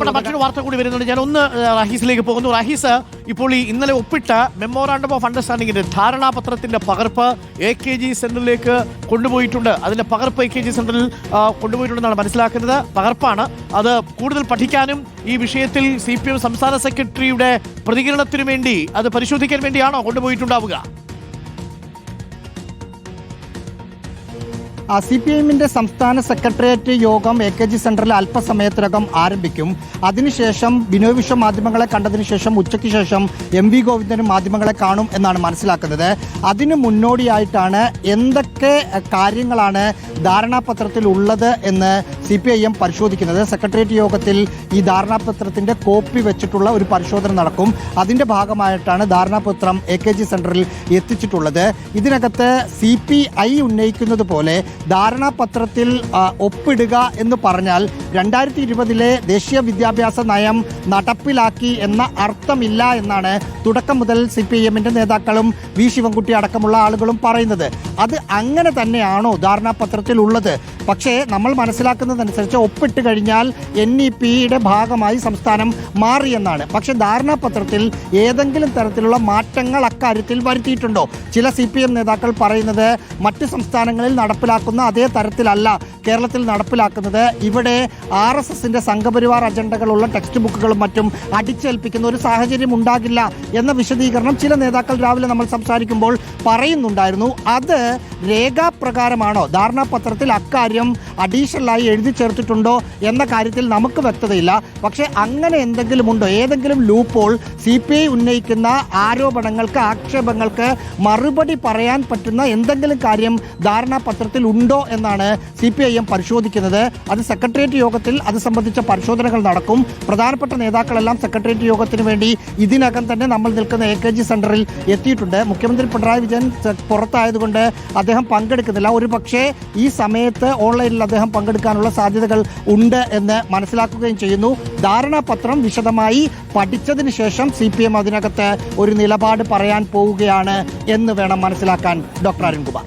ബന്ധപ്പെട്ട മറ്റൊരു വാർത്ത കൂടി വരുന്നുണ്ട്. ഞാൻ ഒന്ന് റഹീസിലേക്ക് പോകുന്നു. റഹീസ് ഇപ്പോൾ ഈ ഇന്നലെ ഒപ്പിട്ട മെമ്മോറാണ്ടം ഓഫ് അണ്ടർസ്റ്റാൻഡിംഗിന്റെ ധാരണാപത്രത്തിന്റെ പകർപ്പ് എ കെ ജി സെന്ററിലേക്ക് കൊണ്ടുപോയിട്ടുണ്ട്. അതിന്റെ പകർപ്പ് എ കെ ജി സെന്ററിൽ കൊണ്ടുപോയിട്ടുണ്ടെന്നാണ് മനസ്സിലാക്കുന്നത്. പകർപ്പാണ്. അത് കൂടുതൽ പഠിക്കാനും ഈ വിഷയത്തിൽ സി പി എം സംസ്ഥാന സെക്രട്ടറിയുടെ പ്രതികരണത്തിനു വേണ്ടി അത് പരിശോധിക്കാൻ വേണ്ടിയാണോ കൊണ്ടുപോയിട്ടുണ്ടാവുക? സി പി എമ്മിന്റെ സംസ്ഥാന സെക്രട്ടേറിയറ്റ് യോഗം എ കെ ജി സെന്ററിൽ അല്പസമയത്തിനകം ആരംഭിക്കും. അതിനുശേഷം ബിനോയ് വിശ്വ മാധ്യമങ്ങളെ കണ്ടതിന് ശേഷം ഉച്ചയ്ക്ക് ശേഷം എം വി ഗോവിന്ദനും മാധ്യമങ്ങളെ കാണും എന്നാണ് മനസ്സിലാക്കുന്നത്. അതിനു മുന്നോടിയായിട്ടാണ് എന്തൊക്കെ കാര്യങ്ങളാണ് ധാരണാപത്രത്തിൽ ഉള്ളത് എന്ന് സി പി ഐ എം പരിശോധിക്കുന്നത്. സെക്രട്ടേറിയറ്റ് യോഗത്തിൽ ഈ ധാരണാപത്രത്തിന്റെ കോപ്പി വെച്ചിട്ടുള്ള ഒരു പരിശോധന നടക്കും. അതിന്റെ ഭാഗമായിട്ടാണ് ധാരണാപത്രം എ കെ ജി സെന്ററിൽ എത്തിച്ചിട്ടുള്ളത്. ഇതിനകത്ത് സി പി ഐ ഉന്നയിക്കുന്നത് പോലെ ധാരണാപത്രത്തിൽ ഒപ്പിടുക എന്ന് പറഞ്ഞാൽ രണ്ടായിരത്തി ഇരുപതിലെ ദേശീയ വിദ്യാഭ്യാസ നയം നടപ്പിലാക്കി എന്ന അർത്ഥമില്ല എന്നാണ് തുടക്കം മുതൽ സി പി ഐ എമ്മിന്റെ നേതാക്കളും വി ശിവൻകുട്ടി അടക്കമുള്ള ആളുകളും പറയുന്നത്. അത് അങ്ങനെ തന്നെയാണോ ധാരണാപത്രത്തിൽ ഉള്ളത് പക്ഷേ നമ്മൾ മനസ്സിലാക്കുന്നതനുസരിച്ച് ഒപ്പിട്ട് കഴിഞ്ഞാൽ എൻ ഇ പിയുടെ ഭാഗമായി സംസ്ഥാനം മാറിയെന്നാണ്. പക്ഷേ ധാരണാപത്രത്തിൽ ഏതെങ്കിലും തരത്തിലുള്ള മാറ്റങ്ങൾ അക്കാര്യത്തിൽ വരുത്തിയിട്ടുണ്ടോ? ചില സി നേതാക്കൾ പറയുന്നത് മറ്റ് സംസ്ഥാനങ്ങളിൽ നടപ്പിലാക്കുന്ന അതേ തരത്തിലല്ല കേരളത്തിൽ നടപ്പിലാക്കുന്നത്. ഇവിടെ ആർ എസ് എസിന്റെ സംഘപരിവാർ അജണ്ടകളുള്ള ടെക്സ്റ്റ് ബുക്കുകളും മറ്റും അടിച്ചേൽപ്പിക്കുന്ന ഒരു സാഹചര്യം ഉണ്ടാകില്ല എന്ന വിശദീകരണം ചില നേതാക്കൾ രാവിലെ നമ്മൾ സംസാരിക്കുമ്പോൾ പറയുന്നുണ്ടായിരുന്നു. അത് രേഖാപ്രകാരമാണോ? ധാരണാപത്രത്തിൽ അക്കാര്യം അഡീഷണലായി എഴുതി ചേർത്തിട്ടുണ്ടോ എന്ന കാര്യത്തിൽ നമുക്ക് വ്യക്തതയില്ല. പക്ഷേ അങ്ങനെ എന്തെങ്കിലും ഉണ്ടോ? ഏതെങ്കിലും ലൂപ്പോൾ സി പി ഐ ഉന്നയിക്കുന്ന ആരോപണങ്ങൾക്ക് ആക്ഷേപങ്ങൾക്ക് മറുപടി പറയാൻ പറ്റുന്ന എന്തെങ്കിലും കാര്യം ധാരണാപത്രത്തിൽ ഉണ്ടോ എന്നാണ് സി പി ഐ എം പരിശോധിക്കുന്നത്. അത് സെക്രട്ടേറിയറ്റ് യോഗത്തിൽ അത് സംബന്ധിച്ച പരിശോധനകൾ നടക്കും. പ്രധാനപ്പെട്ട നേതാക്കളെല്ലാം സെക്രട്ടേറിയറ്റ് യോഗത്തിന് വേണ്ടി ഇതിനകം തന്നെ നമ്മൾ നിൽക്കുന്ന എ കെ ജി സെന്ററിൽ എത്തിയിട്ടുണ്ട്. മുഖ്യമന്ത്രി പിണറായി വിജയൻ പുറത്തായതുകൊണ്ട് അദ്ദേഹം പങ്കെടുക്കുന്നില്ല. ഒരു പക്ഷേ ഈ സമയത്ത് ഓൺലൈനിൽ അദ്ദേഹം പങ്കെടുക്കാനുള്ള സാധ്യതകൾ ഉണ്ട് എന്ന് മനസ്സിലാക്കുകയും ചെയ്യുന്നു. ധാരണാപത്രം വിശദമായി പഠിച്ചതിന് ശേഷം സി പി എം അതിനകത്ത് ഒരു നിലപാട് പറയാൻ പോവുകയാണ് എന്ന് വേണം മനസ്സിലാക്കാൻ ഡോക്ടർ അരുൺകുമാർ.